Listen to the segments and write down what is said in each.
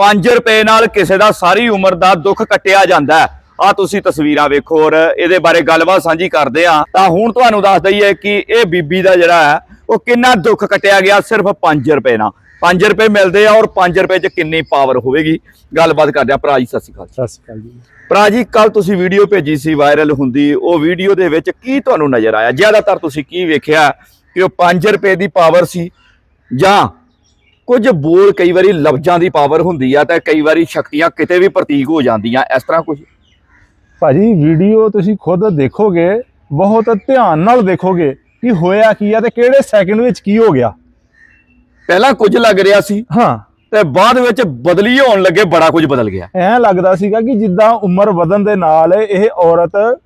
5 ਰੁਪਏ ਨਾਲ ਕਿਸੇ ਦਾ ਸਾਰੀ ਉਮਰ ਦਾ ਦੁੱਖ ਕੱਟਿਆ ਜਾਂਦਾ ਹੈ। ਆ ਤੁਸੀਂ ਤਸਵੀਰਾਂ ਵੇਖੋ ਔਰ ਇਹਦੇ ਬਾਰੇ ਗੱਲਬਾਤ ਸਾਂਝੀ ਕਰਦੇ ਆ ਤਾਂ ਹੁਣ ਤੁਹਾਨੂੰ ਦੱਸ ਦਈਏ ਕਿ ਇਹ ਬੀਬੀ ਦਾ ਜਿਹੜਾ ਹੈ ਉਹ ਕਿੰਨਾ ਦੁੱਖ ਕੱਟਿਆ ਗਿਆ ਸਿਰਫ 5 ਰੁਪਏ ਨਾਲ। 5 ਰੁਪਏ ਮਿਲਦੇ ਆ ਔਰ 5 ਰੁਪਏ 'ਚ ਕਿੰਨੀ ਪਾਵਰ ਹੋਵੇਗੀ। ਗੱਲਬਾਤ ਕਰਦੇ ਆ ਭਰਾ ਜੀ ਸਤਿ ਸ਼੍ਰੀ ਅਕਾਲ ਸਤਿ ਸ਼੍ਰੀ ਅਕਾਲ ਜੀ। ਭਰਾ ਜੀ ਕੱਲ ਤੁਸੀਂ ਵੀਡੀਓ ਭੇਜੀ ਸੀ ਵਾਇਰਲ ਹੁੰਦੀ। ਉਹ ਵੀਡੀਓ ਦੇ ਵਿੱਚ ਕੀ ਤੁਹਾਨੂੰ ਨਜ਼ਰ ਆਇਆ? ਜ਼ਿਆਦਾਤਰ ਤੁਸੀਂ ਕੀ ਵੇਖਿਆ ਕਿ ਉਹ 5 ਰੁਪਏ ਦੀ ਪਾਵਰ ਸੀ ਜਾਂ ਕੁਝ ਬੋਲ ਕਈ ਵਾਰੀ ਲਫ਼ਜ਼ਾਂ ਦੀ ਪਾਵਰ ਹੁੰਦੀ ਆ ਤਾਂ ਕਈ ਵਾਰੀ ਸ਼ਕਤੀਆਂ ਕਿਤੇ ਵੀ ਪ੍ਰਤੀਕ ਹੋ ਜਾਂਦੀਆਂ ਇਸ ਤਰ੍ਹਾਂ ਕੁਝ? ਭਾਜੀ ਵੀਡੀਓ ਤੁਸੀਂ ਖੁਦ ਦੇਖੋਗੇ ਬਹੁਤ ਧਿਆਨ ਨਾਲ ਦੇਖੋਗੇ ਕਿ ਹੋਇਆ ਕੀ ਆ ਤੇ ਕਿਹੜੇ ਸੈਕਿੰਡ ਵਿੱਚ ਕੀ ਹੋ ਗਿਆ। ਪਹਿਲਾਂ ਕੁਝ ਲੱਗ ਰਿਹਾ ਸੀ ਹਾਂ। ਤੇ ਬਾਅਦ ਵਿੱਚ ਬਦਲੀ ਹੋਣ ਲੱਗੇ ਬੜਾ ਕੁਝ ਬਦਲ ਗਿਆ। ਐਂ ਲੱਗਦਾ ਸੀਗਾ ਕਿ ਜਿੱਦਾਂ ਉਮਰ ਵਧਣ ਦੇ ਨਾਲ ਇਹ ਔਰਤ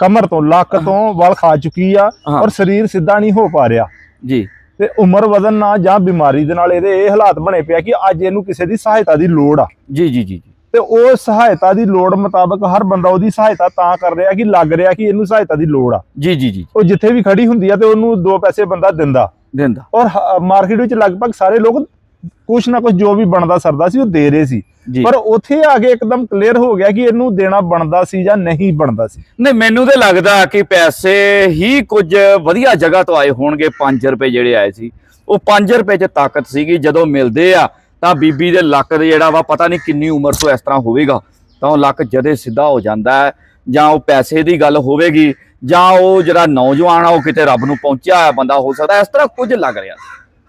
ਕਮਰ ਤੋਂ ਲੱਕ ਤੋਂ ਵਲ ਖਾ ਚੁੱਕੀ ਆ। ਔਰ ਸਰੀਰ ਸਿੱਧਾ ਨਹੀਂ ਹੋ ਪਾ ਰਿਹਾ। ਜੀ। ਤੇ ਉਮਰ ਵਧਣ ਨਾਲ ਜਾਂ ਬਿਮਾਰੀ ਦੇ ਨਾਲ ਇਹਦੇ ਇਹ ਹਾਲਾਤ ਬਣੇ ਪਿਆ ਕਿ ਅੱਜ ਇਹਨੂੰ ਕਿਸੇ ਦੀ ਸਹਾਇਤਾ ਦੀ ਲੋੜ ਆ। ਜੀ ਜੀ ਜੀ। ਤੇ ਉਹ ਸਹਾਇਤਾ ਦੀ ਲੋੜ ਮੁਤਾਬਕ ਹਰ ਬੰਦਾ ਉਹਦੀ ਸਹਾਇਤਾ ਤਾਂ ਕਰ ਰਿਹਾ ਕਿ ਲੱਗ ਰਿਹਾ ਕਿ ਇਹਨੂੰ ਸਹਾਇਤਾ ਦੀ ਲੋੜ ਆ। ਜੀ ਜੀ ਜੀ। ਉਹ ਜਿੱਥੇ ਵੀ ਖੜੀ ਹੁੰਦੀ ਆ ਤੇ ਉਹਨੂੰ ਦੋ ਪੈਸੇ ਬੰਦਾ ਦਿੰਦਾ। ਦਿੰਦਾ। ਔਰ ਮਾਰਕੀਟ ਵਿੱਚ ਲਗਭਗ ਸਾਰੇ ਲੋਕ ਕੁਛ ਨਾ ਕੁਛ ਜੋ ਵੀ ਬਣਦਾ ਸਰਦਾ ਸੀ ਉਹ ਦੇ ਰਹੇ ਸੀ। ਪਰ ਉੱਥੇ ਆ ਕੇ ਇੱਕਦਮ ਕਲੀਅਰ ਹੋ ਗਿਆ ਕਿ ਇਹਨੂੰ ਦੇਣਾ ਬਣਦਾ ਸੀ ਜਾਂ ਨਹੀਂ ਬਣਦਾ ਸੀ। ਨਹੀਂ ਮੈਨੂੰ ਤੇ ਲੱਗਦਾ ਕਿ ਪੈਸੇ ਹੀ ਕੁਝ ਵਧੀਆ ਜਗ੍ਹਾ ਤੋਂ ਆਏ ਹੋਣਗੇ 5 ਰੁਪਏ ਜਿਹੜੇ ਆਏ ਸੀ। ਉਹ 5 ਰੁਪਏ 'ਚ ਤਾਕਤ ਸੀਗੀ ਜਦੋਂ ਮਿਲਦੇ ਆ ਤਾਂ ਬੀਬੀ ਦੇ ਲੱਕ ਦੇ ਜਿਹੜਾ ਵਾ ਪਤਾ ਨਹੀਂ ਕਿੰਨੀ ਉਮਰ ਤੋਂ ਇਸ ਤਰ੍ਹਾਂ ਹੋਵੇਗਾ ਤਾਂ ਉਹ ਲੱਕ ਜਦੇ ਸਿੱਧਾ ਹੋ ਜਾਂਦਾ ਹੈ ਜਾਂ ਉਹ ਪੈਸੇ ਦੀ ਗੱਲ ਹੋਵੇਗੀ ਜਾਂ ਉਹ ਜਿਹੜਾ ਨੌਜਵਾਨ ਆ ਉਹ ਕਿਤੇ ਰੱਬ ਨੂੰ ਪਹੁੰਚਿਆ ਹੋਇਆ ਬੰਦਾ ਹੋ ਸਕਦਾ ਇਸ ਤਰ੍ਹਾਂ ਕੁਝ ਲੱਗ ਰਿਹਾ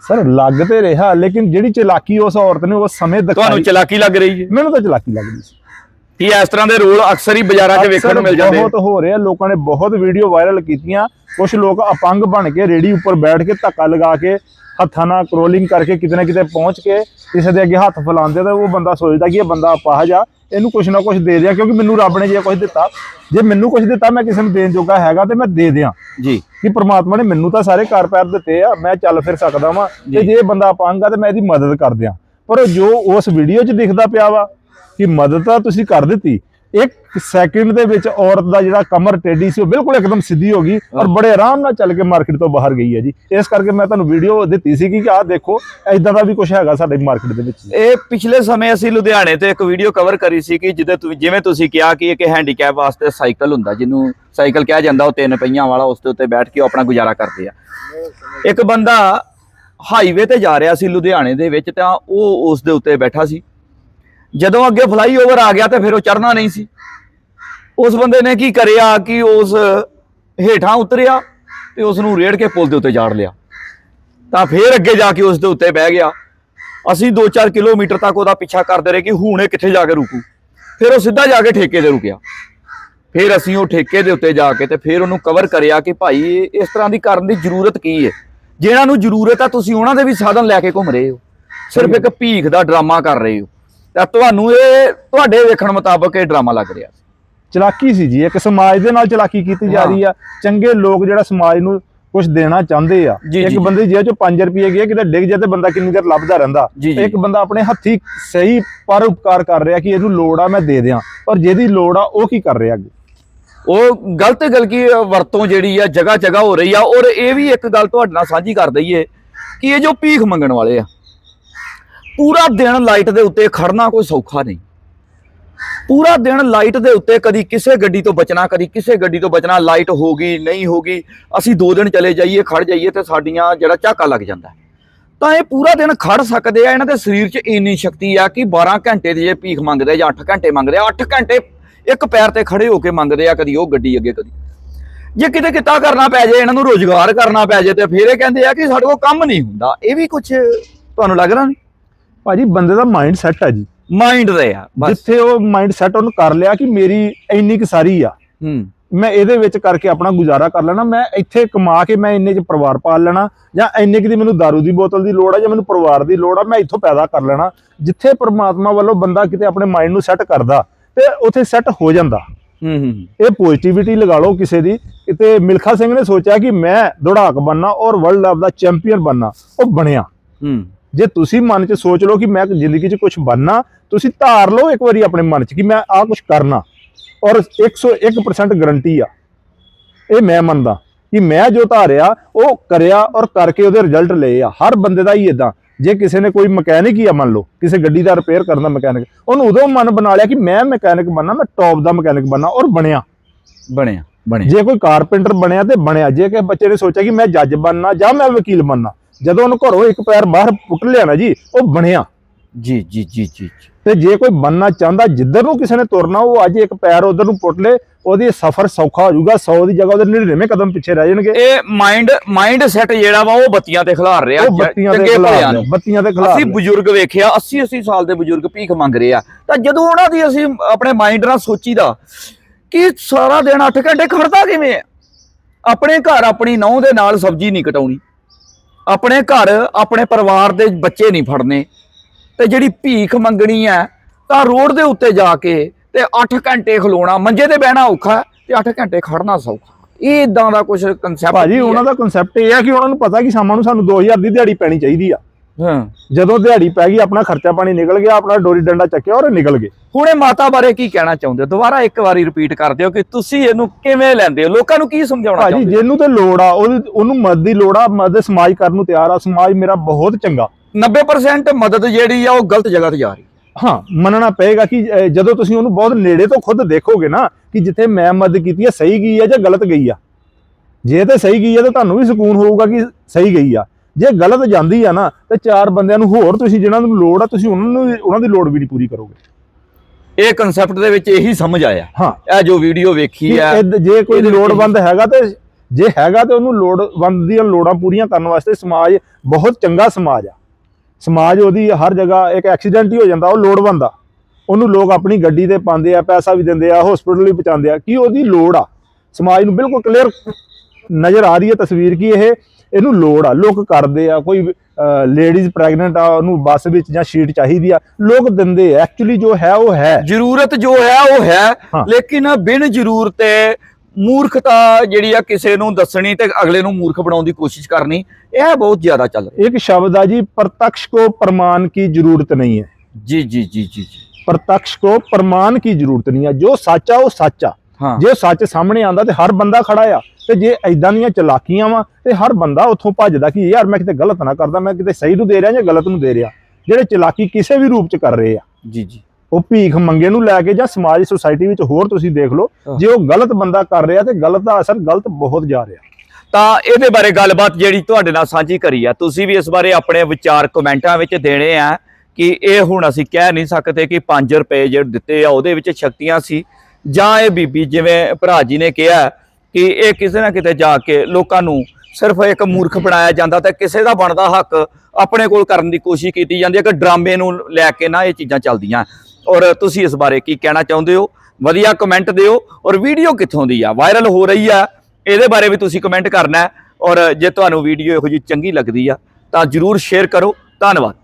ਸਰ ਲੱਗ ਤੇ ਰਿਹਾ ਲੇਕਿਨ ਜਿਹੜੀ ਚਲਾਕੀ ਉਸ ਔਰਤ ਨੇ ਉਸ ਸਮੇਂ ਤੁਹਾਨੂੰ ਦਿਖਾਈ ਚਲਾਕੀ ਲੱਗ ਰਹੀ ਹੈ? ਮੈਨੂੰ ਤਾਂ ਚਲਾਕੀ ਲੱਗਦੀ ਸੀ। ਕਿ ਇਸ ਤਰ੍ਹਾਂ ਦੇ ਰੋਲ ਅਕਸਰ ਹੀ ਬਾਜ਼ਾਰਾਂ 'ਚ ਵੇਖਣ ਨੂੰ ਮਿਲ ਜਾਂਦੇ। ਬਹੁਤ ਹੋ ਰਿਹਾ ਲੋਕਾਂ ਨੇ ਬਹੁਤ ਵੀਡੀਓ ਵਾਇਰਲ ਕੀਤੀਆਂ। ਕੁਝ ਲੋਕ ਅਪੰਗ ਬਣ ਕੇ ਰੇੜੀ ਉੱਪਰ ਬੈਠ ਕੇ ਧੱਕਾ ਲਗਾ ਕੇ ਹੱਥਾਂ ਨਾਲ ਕਰੋਲਿੰਗ ਕਰਕੇ ਕਿਤੇ ਨਾ ਕਿਤੇ ਪਹੁੰਚ ਕੇ ਕਿਸੇ ਦੇ ਅੱਗੇ ਹੱਥ ਫੈਲਾਉਂਦੇ ਤਾਂ ਉਹ ਬੰਦਾ ਸੋਚਦਾ ਕਿ ਇਹ ਬੰਦਾ ਅਪਾਹਜ ਆ ਇਹਨੂੰ ਕੁਝ ਨਾ ਕੁਝ ਦੇ ਦਿਆਂ ਕਿਉਂਕਿ ਮੈਨੂੰ ਰੱਬ ਨੇ ਜੇ ਕੁਝ ਦਿੱਤਾ ਜੇ ਮੈਨੂੰ ਕੁਝ ਦਿੱਤਾ ਮੈਂ ਕਿਸੇ ਨੂੰ ਦੇਣ ਜੋਗਾ ਹੈਗਾ ਤੇ ਮੈਂ ਦੇ ਦਿਆਂ। ਜੀ। ਕਿ ਪ੍ਰਮਾਤਮਾ ਨੇ ਮੈਨੂੰ ਤਾਂ ਸਾਰੇ ਘਰ ਪੈਰ ਦਿੱਤੇ ਆ ਮੈਂ ਚੱਲ ਫਿਰ ਸਕਦਾ ਵਾਂ ਤੇ ਜੇ। ਇਹ ਬੰਦਾ ਅਪੰਗ ਆ ਤੇ ਮੈਂ ਇਹਦੀ ਮਦਦ ਕਰ ਦਿਆਂ। ਪਰ ਜੋ ਉਸ ਵੀਡੀਓ 'ਚ ਦਿਖਦਾ ਪਿਆ ਵਾ ਕਿ ਮਦਦ ਤਾਂ ਤੁਸੀਂ ਕਰ ਦਿੱਤੀ ਇੱਕ ਸੈਕਿੰਡ ਦੇ ਵਿੱਚ ਔਰਤ ਦਾ ਜਿਹੜਾ ਕਮਰ ਟੇਢੀ ਸੀ ਉਹ ਬਿਲਕੁਲ ਇੱਕਦਮ ਸਿੱਧੀ ਹੋ ਗਈ ਔਰ ਬੜੇ ਆਰਾਮ ਨਾਲ ਚੱਲ ਕੇ ਮਾਰਕੀਟ ਤੋਂ ਬਾਹਰ ਗਈ ਹੈ ਜੀ। ਇਸ ਕਰਕੇ ਮੈਂ ਤੁਹਾਨੂੰ ਵੀਡੀਓ ਦਿੱਤੀ ਸੀ ਕਿ ਆਹ ਦੇਖੋ ਐਦਾਂ ਦਾ ਵੀ ਕੁਝ ਹੈਗਾ ਸਾਡੇ ਮਾਰਕੀਟ ਦੇ ਵਿੱਚ ਇਹ ਪਿਛਲੇ ਸਮੇਂ ਅਸੀਂ ਲੁਧਿਆਣੇ ਤੇ ਇੱਕ ਵੀਡੀਓ ਕਵਰ ਕਰੀ ਸੀ ਕਿ ਜਿਹਦੇ ਤੁ- ਜਿਵੇਂ ਤੁਸੀਂ ਕਿਹਾ ਕਿ ਇੱਕ ਹੈਂਡੀਕੈਪ ਵਾਸਤੇ ਸਾਈਕਲ ਹੁੰਦਾ ਜਿਹਨੂੰ ਸਾਈਕਲ ਕਿਹਾ ਜਾਂਦਾ ਉਹ ਤਿੰਨ ਪਹੀਆਂ ਵਾਲਾ ਉਸ ਦੇ ਉੱਤੇ ਬੈਠ ਕੇ ਆਪਣਾ ਗੁਜ਼ਾਰਾ ਕਰਦੇ ਆ। ਇੱਕ ਬੰਦਾ ਹਾਈਵੇ ਤੇ ਜਾ ਰਿਹਾ ਸੀ ਲੁਧਿਆਣੇ ਦੇ ਵਿੱਚ ਤਾਂ ਉਹ ਉਸ ਦੇ ਉੱਤੇ ਬੈਠਾ ਸੀ। ਜਦੋਂ ਅੱਗੇ ਫਲਾਈਓਵਰ ਆ ਗਿਆ ਤੇ ਫਿਰ ਉਹ ਚੜਨਾ ਨਹੀਂ ਸੀ। ਉਸ ਬੰਦੇ ਨੇ ਕੀ ਕਰਿਆ ਕਿ ਉਸ ਹੇਠਾਂ ਉਤਰਿਆ ਤੇ ਉਸ ਨੂੰ ਰੇੜ ਕੇ ਪੁਲ ਦੇ ਉੱਤੇ ਜਾੜ ਲਿਆ। ਤਾਂ ਫਿਰ ਅੱਗੇ ਜਾ ਕੇ ਉਸ ਦੇ ਉੱਤੇ ਬਹਿ ਗਿਆ। ਅਸੀਂ 2-4 ਕਿਲੋਮੀਟਰ ਤੱਕ ਉਹਦਾ ਪਿੱਛਾ ਕਰਦੇ ਰਹੇ ਕਿ ਹੁਣ ਇਹ ਕਿੱਥੇ ਜਾ ਕੇ ਰੁਕੂ। ਫਿਰ ਉਹ ਸਿੱਧਾ ਜਾ ਕੇ ਠੇਕੇ ਤੇ ਰੁਕਿਆ। ਫਿਰ ਅਸੀਂ ਉਹ ਠੇਕੇ ਦੇ ਉੱਤੇ ਜਾ ਕੇ ਤੇ ਫਿਰ ਉਹਨੂੰ ਕਵਰ ਕਰਿਆ ਕਿ ਭਾਈ ਇਸ ਤਰ੍ਹਾਂ ਦੀ ਕਰਨ ਦੀ ਜ਼ਰੂਰਤ ਕੀ ਹੈ ਜਿਹਨਾਂ ਨੂੰ ਜ਼ਰੂਰਤ ਆ, ਤੁਸੀਂ ਉਹਨਾਂ ਦੇ ਵੀ ਸਾਧਨ ਲੈ ਕੇ ਘੁੰਮ ਰਹੇ ਹੋ। ਸਿਰਫ ਇੱਕ ਭੀਖ ਦਾ ਡਰਾਮਾ ਕਰ ਰਹੇ ਹੋ। ਤਾਂ ਤੁਹਾਨੂੰ ਇਹ ਤੁਹਾਡੇ ਵੇਖਣ ਮੁਤਾਬਕ ਇਹ ਡਰਾਮਾ ਲੱਗ ਰਿਹਾ ਚਲਾਕੀ ਸੀ ਜੀ ਇੱਕ ਸਮਾਜ ਦੇ ਨਾਲ ਚਲਾਕੀ ਕੀਤੀ ਜਾ। ਰਹੀ ਆ। ਚੰਗੇ ਲੋਕ ਜਿਹੜਾ ਸਮਾਜ ਨੂੰ ਕੁਝ ਦੇਣਾ ਚਾਹੁੰਦੇ ਆ ਜੀ, ਇੱਕ ਜੀ, ਬੰਦੇ ਜੇਬ ਚੋਂ 5 ਰੁਪਏ ਗਿਆ ਕਿਤੇ ਡਿੱਗ ਜਾਏ ਤੇ ਬੰਦਾ ਕਿੰਨੀ ਦੇਰ ਲੱਭਦਾ ਰਹਿੰਦਾ। ਜੀ, ਜੀ। ਇੱਕ ਬੰਦਾ ਆਪਣੇ ਹੱਥੀ ਸਹੀ ਪਰ ਉਪਕਾਰ ਕਰ ਰਿਹਾ ਕਿ ਇਹਨੂੰ ਲੋੜ ਆ ਮੈਂ ਦੇ ਦਿਆਂ। ਪਰ ਜਿਹਦੀ ਲੋੜ ਆ ਉਹ ਕੀ ਕਰ ਰਿਹਾ ਅੱਗੇ? ਉਹ ਗਲਤ ਗੱਲ ਕੀ ਵਰਤੋਂ ਜਿਹੜੀ ਆ ਜਗ੍ਹਾ ਜਗ੍ਹਾ ਹੋ ਰਹੀ ਆ। ਔਰ ਇਹ ਵੀ ਇੱਕ ਗੱਲ ਤੁਹਾਡੇ ਨਾਲ ਸਾਂਝੀ ਕਰ ਦਈਏ ਕਿ ਇਹ ਜੋ ਭੀਖ ਮੰਗਣ ਵਾਲੇ ਆ ਪੂਰਾ ਦਿਨ ਲਾਈਟ ਦੇ ਉੱਤੇ ਖੜਨਾ ਕੋਈ ਸੌਖਾ ਨਹੀਂ। ਪੂਰਾ ਦਿਨ ਲਾਈਟ ਦੇ ਉੱਤੇ ਕਦੀ ਕਿਸੇ ਗੱਡੀ ਤੋਂ ਬਚਣਾ, ਕਦੀ ਕਿਸੇ ਗੱਡੀ ਤੋਂ ਬਚਣਾ, ਲਾਈਟ ਹੋ ਗਈ, ਨਹੀਂ ਹੋ ਗਈ, ਅਸੀਂ ਦੋ ਦਿਨ ਚਲੇ ਜਾਈਏ, ਖੜ ਜਾਈਏ ਤੇ ਸਾਡੀਆਂ ਜਿਹੜਾ ਝਾਕਾ ਲੱਗ ਜਾਂਦਾ। ਤਾਂ ਇਹ ਪੂਰਾ ਦਿਨ ਖੜ ਸਕਦੇ ਆ, ਇਹਨਾਂ ਦੇ ਸਰੀਰ 'ਚ ਇੰਨੀ ਸ਼ਕਤੀ ਆ ਕਿ 12 ਘੰਟੇ ਦੀ ਜੇ ਭੀਖ ਮੰਗਦੇ ਜਾਂ 8 ਘੰਟੇ ਮੰਗਦੇ ਆ 8 ਘੰਟੇ ਇੱਕ ਪੈਰ ਤੇ ਖੜੇ ਹੋ ਕੇ ਮੰਗਦੇ ਆ ਕਦੀ ਉਹ ਗੱਡੀ ਅੱਗੇ, ਕਦੀ। ਜੇ ਕਿਤੇ ਕਿੱਤਾ ਕਰਨਾ ਪੈ ਜਾਏ, ਇਹਨਾਂ ਨੂੰ ਰੋਜ਼ਗਾਰ ਕਰਨਾ ਪੈ ਜਾਏ ਤੇ ਫਿਰ ਇਹ ਕਹਿੰਦੇ ਆ ਕਿ ਸਾਡੇ ਕੋਲ ਕੰਮ ਨਹੀਂ ਹੁੰਦਾ। ਇਹ ਵੀ ਕੁਝ ਤੁਹਾਨੂੰ ਲੱਗ ਰਿਹਾ ਨਹੀਂ? ਭਾਜੀ ਬੰਦੇ ਦਾ ਮਾਈਂਡ ਸੈੱਟ ਆ ਜੀ। ਮਾਈਂਡ ਦੇ ਆ ਬਸ। ਜਿੱਥੇ ਉਹ ਮਾਈਂਡ ਸੈੱਟ ਉਹਨੂੰ ਕਰ ਲਿਆ ਕਿ ਮੇਰੀ ਇੰਨੀ ਕੁ ਸਾਰੀ ਆ। ਹੂੰ। ਮੈਂ ਇਹਦੇ ਵਿੱਚ ਕਰਕੇ ਆਪਣਾ ਗੁਜ਼ਾਰਾ ਕਰ ਲੈਣਾ ਮੈਂ ਇੱਥੇ ਕਮਾ ਕੇ ਮੈਂ ਇੰਨੇ ਚ ਪਰਿਵਾਰ ਪਾਲ ਲੈਣਾ ਜਾਂ ਇੰਨੇ ਕੁ ਦੀ ਮੈਨੂੰ दारू ਦੀ ਬੋਤਲ ਦੀ ਲੋੜ ਆ ਜਾਂ ਮੈਨੂੰ ਪਰਿਵਾਰ ਦੀ ਲੋੜ ਆ ਮੈਂ ਇੱਥੋਂ ਪੈਦਾ ਕਰ ਲੈਣਾ। ਜਿੱਥੇ ਪ੍ਰਮਾਤਮਾ ਵੱਲੋਂ ਬੰਦਾ ਕਿਤੇ ਆਪਣੇ ਮਾਈਂਡ ਨੂੰ ਸੈੱਟ ਕਰਦਾ ਤੇ ਉੱਥੇ ਸੈੱਟ ਹੋ ਜਾਂਦਾ। ਹੂੰ ਹੂੰ। ਇਹ ਪੋਜ਼ਿਟਿਵਿਟੀ ਲਗਾ ਲਓ ਕਿਸੇ ਦੀ। ਕਿਤੇ ਮਿਲਖਾ ਸਿੰਘ ਨੇ ਸੋਚਿਆ ਕਿ ਮੈਂ ਦੌੜਾਕ ਬੰਨਾ ਔਰ ਵਰਲਡ ਲੈਵਲ ਦਾ ਚੈਂਪੀਅਨ ਬੰਨਾ ਉਹ ਬਣਿਆ। ਹੂੰ। ਜੇ ਤੁਸੀਂ ਮਨ 'ਚ ਸੋਚ ਲਓ ਕਿ ਮੈਂ ਜ਼ਿੰਦਗੀ 'ਚ ਕੁਝ ਬਣਨਾ ਤੁਸੀਂ ਧਾਰ ਲਓ ਇੱਕ ਵਾਰੀ ਆਪਣੇ ਮਨ 'ਚ ਕਿ ਮੈਂ ਆਹ ਕੁਝ ਕਰਨਾ। ਔਰ 101% ਗਰੰਟੀ ਆ। ਇਹ ਮੈਂ ਮੰਨਦਾ ਕਿ ਮੈਂ ਜੋ ਧਾਰਿਆ ਉਹ ਕਰਿਆ ਔਰ ਕਰਕੇ ਉਹਦੇ ਰਿਜ਼ਲਟ ਲਏ ਆ। ਹਰ ਬੰਦੇ ਦਾ ਹੀ ਇਦਾਂ ਜੇ ਕਿਸੇ ਨੇ ਕੋਈ ਮਕੈਨਿਕ ਹੀ ਆ ਮੰਨ ਲਓ ਕਿਸੇ ਗੱਡੀ ਦਾ ਰਿਪੇਅਰ ਕਰਨ ਦਾ ਮਕੈਨਿਕ ਉਹਨੂੰ ਉਦੋਂ ਮਨ ਬਣਾ ਲਿਆ ਕਿ ਮੈਂ ਮਕੈਨਿਕ ਬਣਨਾ ਮੈਂ ਟੌਪ ਦਾ ਮਕੈਨਿਕ ਬਣਨਾ ਔਰ ਬਣਿਆ। ਬਣਿਆ ਬਣਿਆ। ਜੇ ਕੋਈ ਕਾਰਪੈਂਟਰ ਬਣਿਆ ਤੇ ਬਣਿਆ। ਜੇ ਕਿਸੇ ਬੱਚੇ ਨੇ ਸੋਚਿਆ ਕਿ ਮੈਂ ਜੱਜ ਬਣਨਾ ਜਾਂ ਮੈਂ ਵਕੀਲ ਬਣਨਾ ਜਦੋਂ ਉਹਨੂੰ ਘਰੋਂ ਇੱਕ ਪੈਰ ਬਾਹਰ ਪੁੱਟ ਲਿਆ ਨਾ ਜੀ ਉਹ ਬਣਿਆ। ਜੀ ਜੀ ਜੀ ਜੀ। ਤੇ ਜੇ ਕੋਈ ਬਣਨਾ ਚਾਹੁੰਦਾ ਜਿੱਧਰ ਨੂੰ ਕਿਸੇ ਨੇ ਤੁਰਨਾ ਉਹ ਅੱਜ ਇੱਕ ਪੈਰ ਉਧਰ ਨੂੰ ਪੁੱਟ ਲੇ ਉਹਦੀ ਸਫ਼ਰ ਸੌਖਾ ਹੋ ਜਾਊਗਾ 100 ਦੀ ਜਗ੍ਹਾ ਉਹਦੇ 99 ਕਦਮ ਪਿੱਛੇ ਰਹਿ ਜਾਣਗੇ। ਇਹ ਮਾਈਂਡ ਮਾਈਂਡ ਸੈਟ ਜਿਹੜਾ ਵਾ ਉਹ ਬੱਤੀਆਂ ਤੇ ਖਿਲਾਰ ਰਿਹਾ ਉਹ ਬੱਤੀਆਂ ਨੂੰ। ਬੱਤੀਆਂ ਦੇ ਖਿਲਾਫ ਅਸੀਂ ਬਜ਼ੁਰਗ ਵੇਖਿਆ 80 80 ਸਾਲ ਦੇ ਬਜ਼ੁਰਗ ਭੀਖ ਮੰਗ ਰਹੇ ਆ। ਤਾਂ ਜਦੋਂ ਉਹਨਾਂ ਦੀ ਅਸੀਂ ਆਪਣੇ ਮਾਈਂਡ ਨਾਲ ਸੋਚੀਦਾ ਕਿ ਸਾਰਾ ਦਿਨ 8 ਘੰਟੇ ਖੜਦਾ ਕਿਵੇਂ? ਆਪਣੇ ਘਰ ਆਪਣੀ ਨੌਂ ਦੇ ਨਾਲ ਸਬਜ਼ੀ ਨਹੀਂ ਕਟਾਉਣੀ। ਆਪਣੇ ਘਰ ਆਪਣੇ ਪਰਿਵਾਰ ਦੇ ਬੱਚੇ ਨਹੀਂ ਫੜਨੇ। ਤੇ ਜਿਹੜੀ ਭੀਖ ਮੰਗਣੀ ਹੈ ਤਾਂ ਰੋਡ ਦੇ ਉੱਤੇ ਜਾ ਕੇ ਤੇ 8 ਘੰਟੇ ਖਲੋਣਾ ਮੰਜੇ ਤੇ ਬਹਿਣਾ ਔਖਾ ਤੇ 8 ਘੰਟੇ ਖੜਨਾ ਸੌਖਾ। ਇਹ ਇਦਾਂ ਦਾ ਕੁਝ ਕਨਸੈਪਟ ਭਾਜੀ ਉਹਨਾਂ ਦਾ ਕਨਸੈਪਟ ਇਹ ਆ ਕਿ ਉਹਨਾਂ ਨੂੰ ਪਤਾ ਕਿ ਸ਼ਾਮਾਂ ਨੂੰ ਸਾਨੂੰ 2000 ਦੀ ਦਿਹਾੜੀ ਪੈਣੀ ਚਾਹੀਦੀ ਆ। ਹਾਂ। ਜਦੋਂ ਦਿਹਾੜੀ ਪੈ ਗਈ ਆਪਣਾ ਖਰਚਾ ਪਾਣੀ ਨਿਕਲ ਗਿਆ ਆਪਣਾ ਡੋਰੀ ਡੰਡਾ ਚੱਕਿਆ ਔਰ ਨਿਕਲ ਗਏ। ਹੁਣ ਇਹ ਮਾਤਾ ਬਾਰੇ ਕੀ ਕਹਿਣਾ ਚਾਹੁੰਦੇ ਹੋ? ਦੁਬਾਰਾ ਇੱਕ ਵਾਰੀ ਰਿਪੀਟ ਕਰ ਦਿਓ ਕਿ ਤੁਸੀਂ ਇਹਨੂੰ ਕਿਵੇਂ ਲੈਂਦੇ ਹੋ? ਲੋਕਾਂ ਨੂੰ ਕੀ ਸਮਝਾਉਣਾ ਭਾਜੀ ਚਾਹੁੰਦੇ ਹੋ? ਜਿਹਨੂੰ ਤੇ ਲੋੜ ਆ ਉਹਨੂੰ ਮਦਦ ਦੀ ਲੋੜ ਆ ਮਦਦ ਸਮਾਜ ਕਰਨ ਨੂੰ ਤਿਆਰ ਆ। ਸਮਾਜ ਮੇਰਾ ਬਹੁਤ ਚੰਗਾ। 90% ਮਦਦ ਜਿਹੜੀ ਆ ਉਹ ਗਲਤ ਜਗ੍ਹਾ ਤੇ ਜਾ ਰਹੀ। ਹਾਂ ਮੰਨਣਾ ਪਏਗਾ ਕਿ ਜਦੋਂ ਤੁਸੀਂ ਉਹਨੂੰ ਬਹੁਤ ਨੇੜੇ ਤੋਂ ਖੁਦ ਦੇਖੋਗੇ ਨਾ ਕਿ ਜਿੱਥੇ ਮੈਂ ਮਦਦ ਕੀਤੀ ਹੈ ਸਹੀ ਗਈ ਹੈ ਜਾਂ ਗਲਤ ਗਈ ਆ। ਜੇ ਤੇ ਸਹੀ ਗਈ ਹੈ ਤਾਂ ਤੁਹਾਨੂੰ ਵੀ ਸਕੂਨ ਹੋਊਗਾ ਕਿ ਸਹੀ ਗਈ ਆ। ਜੇ ਗਲਤ ਜਾਂਦੀ ਆ ਨਾ ਤੇ ਚਾਰ ਬੰਦਿਆਂ ਨੂੰ ਹੋਰ ਤੁਸੀਂ ਜਿਨ੍ਹਾਂ ਨੂੰ ਲੋੜ ਆ ਤੁਸੀਂ ਉਹਨਾਂ ਨੂੰ ਉਹਨਾਂ ਦੀ ਲੋੜ ਵੀ ਨਹੀਂ ਪੂਰੀ ਕਰੋਗੇ। ਇਹ ਕਨਸੈਪਟ ਦੇ ਵਿੱਚ ਇਹੀ ਸਮਝ ਆਇਆ। ਹਾਂ। ਇਹ ਜੋ ਵੀਡੀਓ ਵੇਖੀ ਇੱਦ- ਜੇ ਕੋਈ ਲੋੜਵੰਦ ਹੈਗਾ ਤੇ ਜੇ ਹੈਗਾ ਤੇ ਉਹਨੂੰ ਲੋੜਵੰਦ ਦੀਆਂ ਲੋੜਾਂ ਪੂਰੀਆਂ ਕਰਨ ਵਾਸਤੇ ਸਮਾਜ ਬਹੁਤ ਚੰਗਾ ਸਮਾਜ ਆ। ਸਮਾਜ ਉਹਦੀ ਹਰ ਜਗ੍ਹਾ ਇੱਕ ਐਕਸੀਡੈਂਟ ਹੀ ਹੋ ਜਾਂਦਾ ਉਹ ਲੋੜਵੰਦ ਆ। ਉਹਨੂੰ ਲੋਕ ਆਪਣੀ ਗੱਡੀ ਤੇ ਪਾਉਂਦੇ ਆ ਪੈਸਾ ਵੀ ਦਿੰਦੇ ਆ ਹਸਪੀਟਲ ਵੀ ਪਹੁੰਚਾਉਂਦੇ ਆ ਕੀ ਉਹਦੀ ਲੋੜ ਆ? ਸਮਾਜ ਨੂੰ ਬਿਲਕੁਲ ਕਲੀਅਰ ਨਜ਼ਰ ਆ ਰਹੀ ਹੈ ਤਸਵੀਰ ਕੀ ਇਹ। ਇਹਨੂੰ ਲੋੜ ਆ। ਲੋਕ ਕਰਦੇ ਆ ਕੋਈ ਲੇਡੀਜ਼ ਪ੍ਰੈਗਨੈਂਟ ਆ ਉਹਨੂੰ ਬੱਸ ਵਿੱਚ ਜਾਂ ਸ਼ੀਟ ਚਾਹੀਦੀ ਆ। ਲੋਕ ਦਿੰਦੇ ਆ। ਐਕਚੁਅਲੀ ਜੋ ਹੈ ਉਹ ਹੈ। ਜ਼ਰੂਰਤ ਜੋ ਹੈ ਉਹ ਹੈ। ਲੇਕਿਨ ਬਿਨ ਜ਼ਰੂਰਤ ਮੂਰਖਤਾ ਜਿਹੜੀ ਆ ਕਿਸੇ ਨੂੰ ਦੱਸਣੀ ਤੇ ਅਗਲੇ ਨੂੰ ਮੂਰਖ ਬਣਾਉਣ ਦੀ ਕੋਸ਼ਿਸ਼ ਕਰਨੀ ਇਹ ਬਹੁਤ ਜ਼ਿਆਦਾ ਚੱਲ ਰਿਹਾ। ਇੱਕ ਸ਼ਬਦ ਆ ਜੀ ਪ੍ਰਤੱਕਸ਼ ਕੋ ਪ੍ਰਮਾਣ ਕੀ ਜ਼ਰੂਰਤ ਨਹੀਂ ਹੈ। ਜੀ ਜੀ ਜੀ ਜੀ ਪ੍ਰਤੱਕਸ਼ ਕੋ ਪ੍ਰਮਾਣ ਕੀ ਜ਼ਰੂਰਤ ਨਹੀਂ ਹੈ। ਜੋ ਸੱਚ ਆ ਉਹ ਸੱਚ ਆ। ਜੇ ਸੱਚ ਸਾਹਮਣੇ ਆਂਦਾ ਤੇ ਹਰ ਬੰਦਾ ਖੜਾ ਆ ਤੇ ਜੇ ਐਦਾਂ ਦੀਆਂ ਚਲਾਕੀਆਂ ਵਾ ਤੇ ਹਰ ਬੰਦਾ ਉੱਥੋਂ ਭੱਜਦਾ ਕਿ ਯਾਰ ਮੈਂ ਕਿਤੇ ਗਲਤ ਨਾ ਕਰਦਾ ਮੈਂ ਕਿਤੇ ਸਹੀ ਨੂੰ ਦੇ ਰਿਹਾ ਜਾਂ ਗਲਤ ਨੂੰ ਦੇ ਰਿਹਾ। ਜਿਹੜੇ ਚਲਾਕੀ ਕਿਸੇ ਵੀ ਰੂਪ ਚ ਕਰ ਰਹੇ ਆ। ਜੀ ਜੀ। ਉਹ ਭੀਖ ਮੰਗੇ ਨੂੰ ਲੈ ਕੇ ਜਾਂ ਸਮਾਜ ਸੁਸਾਇਟੀ ਵਿੱਚ ਹੋਰ ਤੁਸੀਂ ਦੇਖ ਲਓ। ਜੇ ਉਹ ਗਲਤ ਬੰਦਾ ਕਰ ਰਿਹਾ ਤੇ ਗਲਤ ਦਾ ਅਸਰ ਗਲਤ ਬਹੁਤ ਜਾ ਰਿਹਾ। ਤਾਂ ਇਹਦੇ ਬਾਰੇ ਗੱਲਬਾਤ ਜਿਹੜੀ ਤੁਹਾਡੇ ਨਾਲ ਸਾਂਝੀ ਕਰੀ ਆ ਤੁਸੀਂ ਵੀ ਇਸ ਬਾਰੇ ਆਪਣੇ ਵਿਚਾਰ ਕਮੈਂਟਾਂ ਵਿੱਚ ਦੇਣੇ ਆ ਕਿ ਇਹ ਹੁਣ ਅਸੀਂ ਕਹਿ ਨਹੀਂ ਸਕਦੇ ਕਿ 5 ਰੁਪਏ ਜਿਹੜੇ ਦਿੱਤੇ ਆ ਉਹਦੇ ਵਿੱਚ ਸ਼ਕਤੀਆਂ ਸੀ। ਜਾਂ ਇਹ ਬੀਬੀ ਜਿਵੇਂ ਭਰਾ ਜੀ ਨੇ ਕਿਹਾ ਕਿ ਇਹ ਕਿਸੇ ਨਾ ਕਿਤੇ ਜਾ ਕੇ ਲੋਕਾਂ ਨੂੰ ਸਿਰਫ ਇੱਕ ਮੂਰਖ ਬਣਾਇਆ ਜਾਂਦਾ ਤੇ ਕਿਸੇ ਦਾ ਬਣਦਾ ਹੱਕ ਆਪਣੇ ਕੋਲ ਕਰਨ ਦੀ ਕੋਸ਼ਿਸ਼ ਕੀਤੀ ਜਾਂਦੀ ਹੈ ਕਿ ਡਰਾਮੇ ਨੂੰ ਲੈ ਕੇ ਨਾ ਇਹ ਚੀਜ਼ਾਂ ਚੱਲਦੀਆਂ। ਔਰ ਤੁਸੀਂ ਇਸ ਬਾਰੇ ਕੀ ਕਹਿਣਾ ਚਾਹੁੰਦੇ ਹੋ? ਵਧੀਆ ਕਮੈਂਟ ਦਿਓ। ਔਰ ਵੀਡੀਓ ਕਿੱਥੋਂ ਦੀ ਆ? ਵਾਇਰਲ ਹੋ ਰਹੀ ਆ। ਇਹਦੇ ਬਾਰੇ ਵੀ ਤੁਸੀਂ ਕਮੈਂਟ ਕਰਨਾ ਔਰ ਜੇ ਤੁਹਾਨੂੰ ਵੀਡੀਓ ਇਹੋ ਜਿਹੀ ਚੰਗੀ ਲੱਗਦੀ ਆ, ਤਾਂ ਜਰੂਰ ਸ਼ੇਅਰ ਕਰੋ। ਧੰਨਵਾਦ।